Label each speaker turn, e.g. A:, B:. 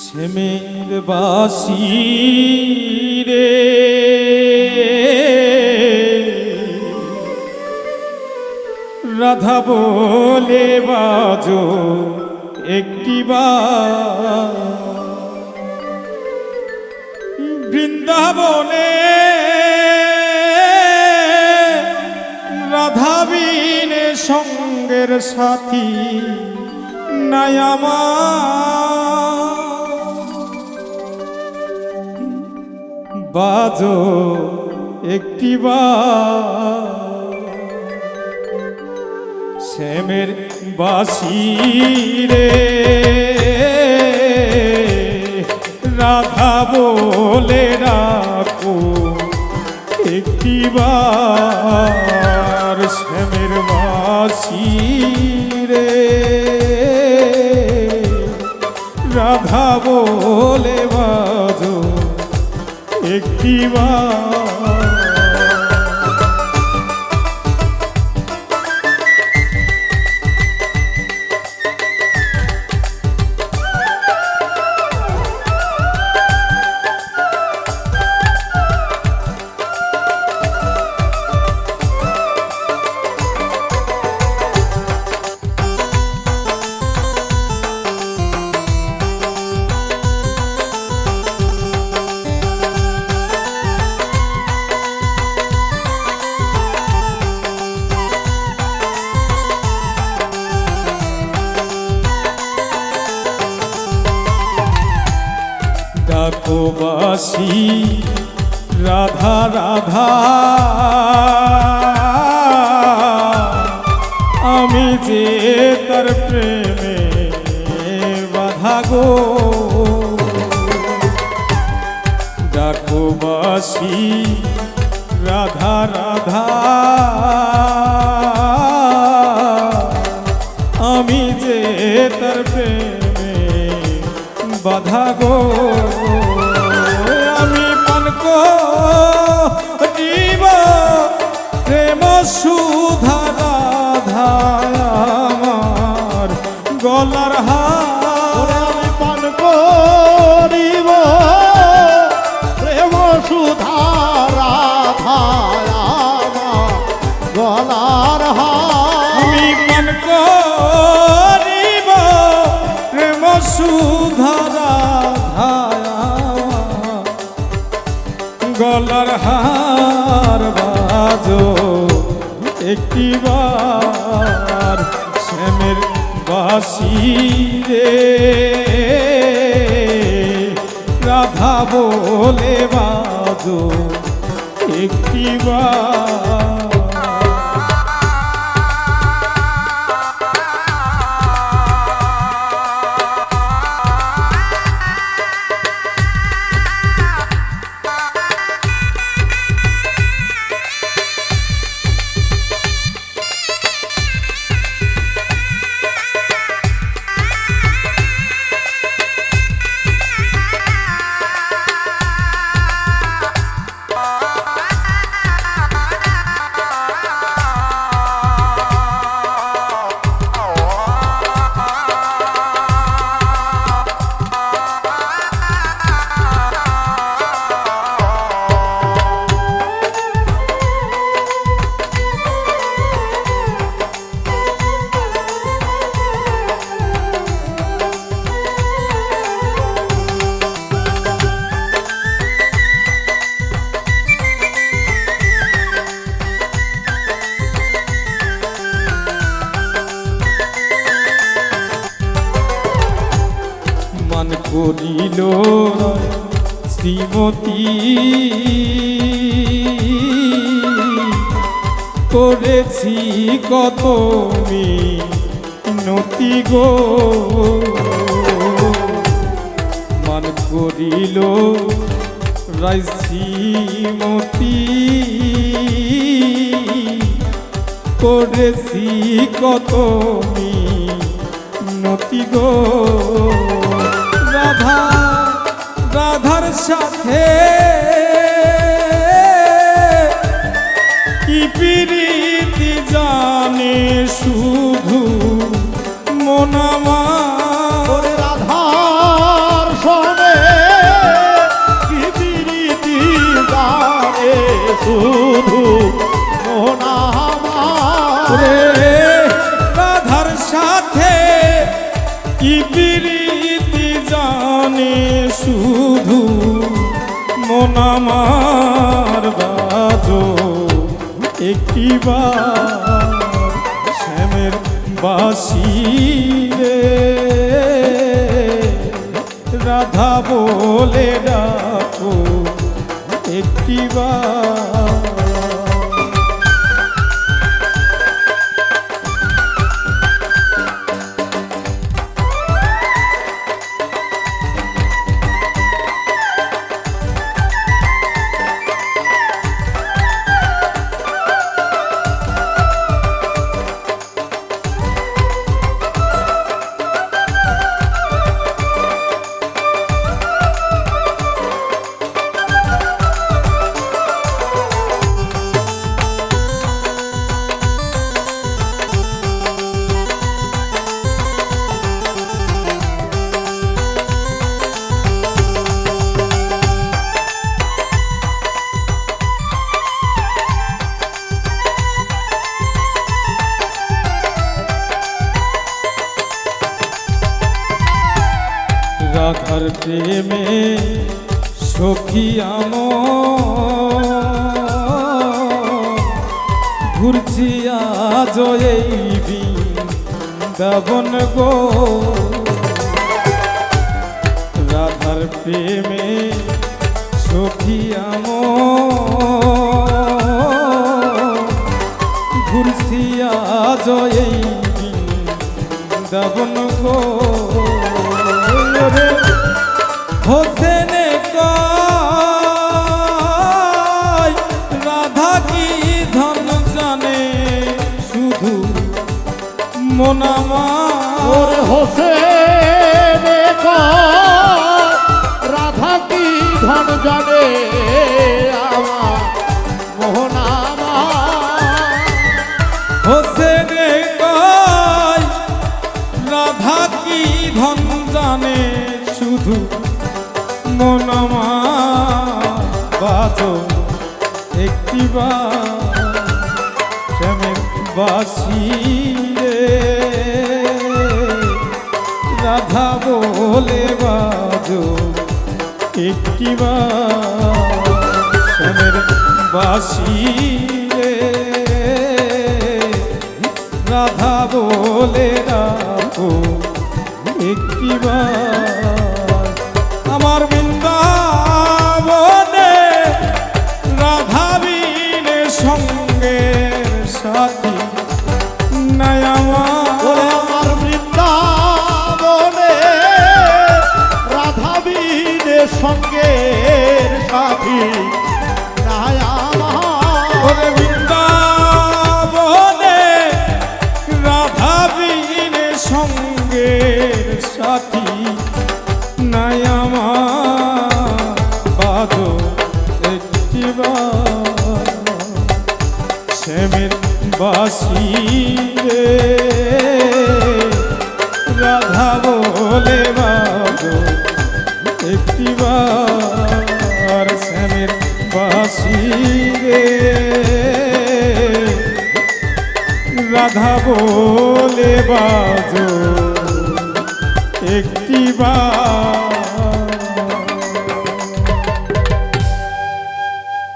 A: সেমের বাসি রে। রাধা বলে বাজো একটি বৃন্দাবনে রাধাবিনে সঙ্গের সাথী নাই বাজো একটি শ্যামের বাসি রে, রাধা বলে রাখো একটি বার। শ্যামের বাসি রে, রাধা বলে বাজো একটি ডাকবাসী রাধা রাধা। আমি যে তার প্রেমে বাধা গো। ডাকবাসী রাধা রাধা। আমি যে তার প্রেমে বাধা গো। করিব প্রেম সুধা রাধা আমার গলার হার
B: গলার হার
A: বাজো। একটি বার শ্যামের বাসি রে। রাধা বলে বাজো। একটি বার করিল শ্রীমতী। করেছি কত নতি গো। মান করিল রাই শ্রীমতী। করেছি কত নতি গো। রাধা রাধার সাথে। কি প্রীতি একটি শ্যামের বাসি রে। রাধা বলে ডাকো একটি প্রেমে সখী আম ঘুরছি আজ এই বৃন্দাবন গো। রাধার প্রেমে মোনামা
B: ওরে হোসে রাধা কি ধন জানে আমার মোহনামা
A: হোসেনে কয় রাধা কি ধন জানে শুধু বাসি রে রাধা বলে বাজো একটি শ্যামের বাসি রে রাধা বলে রাখো একটিবার রাধা বলে বাজো। একটিবার